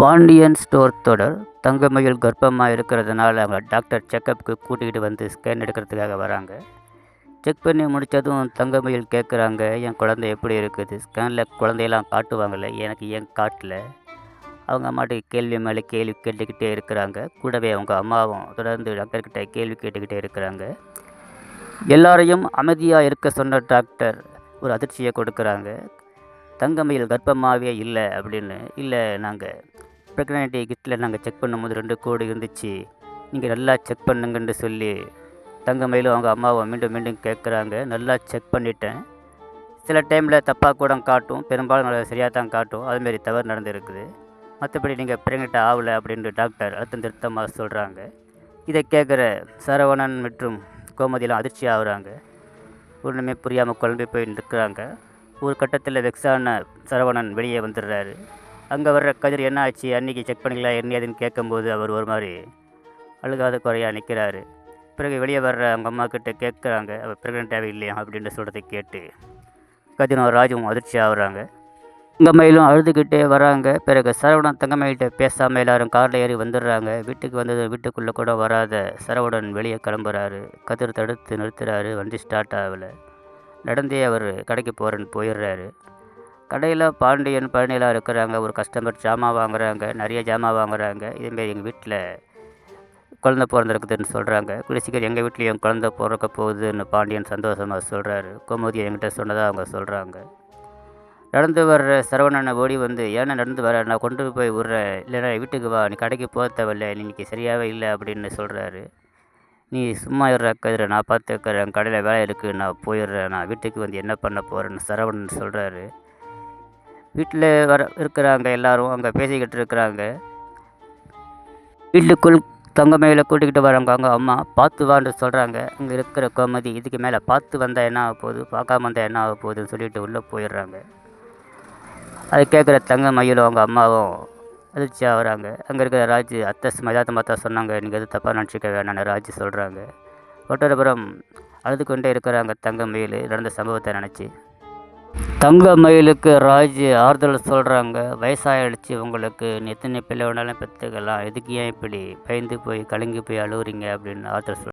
Pandian store தொடர் தங்கமயில் கர்ப்பமாக இருக்கிறதுனால அவங்க டாக்டர் செக்கப்புக்கு கூட்டிகிட்டு வந்து ஸ்கேன் எடுக்கிறதுக்காக வராங்க. செக் பண்ணி முடித்ததும் தங்கமயில் கேட்குறாங்க என் குழந்தை எப்படி இருக்குது? ஸ்கேனில் குழந்தையெல்லாம் காட்டுவாங்கள்ல எனக்கு ஏன் காட்டல? அவங்க அம்மாட்டுக்கு கேள்வி மேலே கேள்வி கேட்டுக்கிட்டே இருக்கிறாங்க. கூடவே அவங்க அம்மாவும் தொடர்ந்து டாக்டர்கிட்ட கேள்வி கேட்டுக்கிட்டே இருக்கிறாங்க. எல்லாரையும் அமைதியாக இருக்க சொன்ன டாக்டர் ஒரு அதிர்ச்சியை கொடுக்குறாங்க. தங்கமயில் கர்ப்பமாகவே இல்லை அப்படின்னு இல்லை நாங்கள் ப்ரெக்னென்ட்டி கிட்டில் நாங்கள் செக் பண்ணும்போது ரெண்டு கோடு இருந்துச்சு. நீங்கள் நல்லா செக் பண்ணுங்கன்னு சொல்லி தங்கமயிலும் அவங்க அம்மாவை மீண்டும் மீண்டும் கேட்குறாங்க நல்லா செக் பண்ணிட்டேன். சில டைமில் தப்பாக கூட காட்டும் பெரும்பாலும் நல்லா சரியாக தான் காட்டும். அதுமாரி தவறு நடந்திருக்குது. மற்றபடி நீங்கள் ப்ரெக்னென்ட் ஆகலை அப்படின்ட்டு டாக்டர் அழுத்தம் திருத்தமாக சொல்கிறாங்க இதை கேட்குற சரவணன் மற்றும் கோமதியெலாம் அதிர்ச்சி ஆகுறாங்க. ஒன்றுமே புரியாமல் குழம்பி போய் நிற்கிறாங்க ஒரு கட்டத்தில் வெக்ஸான சரவணன் வெளியே வந்துடுறாரு. அங்கே வர்ற கதிர் என்ன ஆச்சு? அன்றைக்கி செக் பண்ணிக்கலாம் என்ன ஏதுன்னு கேட்கும்போது அவர் ஒரு மாதிரி அழுகாத குறையாக நிற்கிறாரு பிறகு வெளியே வர்ற அவங்க அம்மா கிட்ட கேட்குறாங்க அவர் ப்ரெக்னெண்ட்டாகவே இல்லையா அப்படின்னு சொல்கிறத கேட்டு கதிரும் ராஜுவும் அதிர்ச்சி ஆகுறாங்க. தங்கமயிலும் அழுதுகிட்டே வராங்க. பிறகு சரவணன் தங்கமயில்கிட்ட பேசாமல் எல்லாரும் காரில் ஏறி வந்துடுறாங்க. வீட்டுக்கு வந்தது வீட்டுக்குள்ளே கூட வராத சரவணன் வெளியே கிளம்புறாரு. கதிர் தடுத்து நிறுத்துறாரு. வண்டி ஸ்டார்ட் ஆகலை. நடந்தே அவர் கடைக்கு போகிறேன்னு போயிடுறாரு. கடையில் பாண்டியன் பழனிலாம் இருக்கிறாங்க ஒரு கஸ்டமர் ஜாமான் வாங்குறாங்க நிறைய ஜாமான் வாங்குறாங்க. இதேமாரி எங்கள் வீட்டில் குழந்த பிறந்திருக்குதுன்னு சொல்கிறாங்க கூடிய சீக்கிரம் எங்கள் வீட்லேயும் குழந்த பிறக்க போகுதுன்னு பாண்டியன் சந்தோஷமாக சொல்கிறாரு கோமதி என்கிட்ட சொன்னதாக அவங்க சொல்கிறாங்க நடந்து வர்ற சரவணனை ஓடி வந்து ஏன்னா நடந்து வர? நான் கொண்டு போய் விட்றேன். இல்லைன்னா வீட்டுக்கு வா. நீ கடைக்கு போக தேவையில்ல. இன்றைக்கி இன்னைக்கு சரியாகவே இல்லை அப்படின்னு சொல்கிறாரு நீ சும்மா இருற நான் பார்த்துக்கிறேன். கடையில் வேலை இருக்குது நான் போயிடுறேன். நான் வீட்டுக்கு வந்து என்ன பண்ண போகிறேன்னு சரவணன் சொல்கிறாரு வீட்டில் வர இருக்கிறாங்க எல்லோரும் அங்கே பேசிக்கிட்டு இருக்கிறாங்க. வீட்டுக்குள் தங்கமயில கூட்டிக்கிட்டு வராங்க அவங்க அம்மா பார்த்து வான்னு சொல்கிறாங்க அங்கே இருக்கிற கோமதி இதுக்கு மேலே பார்த்து வந்தால் என்ன ஆக போகுது? பார்க்காம வந்தால் என்ன ஆக போகுதுன்னு சொல்லிட்டு உள்ளே போயிடுறாங்க. அதை கேட்குற தங்கமயிலும் அவங்க அம்மாவும் அதிர்ச்சி ஆகிறாங்க. அங்கே இருக்கிற ராஜ் அத்தை மதாத்த மாத்தா சொன்னாங்க நீங்கள் எதுவும் தப்பாக நினச்சிக்க வேணான்னு ராஜ் சொல்கிறாங்க ஒட்டரபுரம் அழுது கொண்டே இருக்கிறாங்க தங்கமயில் நடந்த சம்பவத்தை நினச்சி. தங்க மயிலுக்கு ராஜ் ஆறுதல் சொல்கிறாங்க வயசாகிடுச்சு உங்களுக்கு. நீ எத்தனை பிள்ளை வேணாலும் பெற்றுக்கலாம். எதுக்கு ஏன் இப்படி பயந்து போய் கலங்கி போய் அழுகுறீங்க அப்படின்னு ஆறுதல் சொல்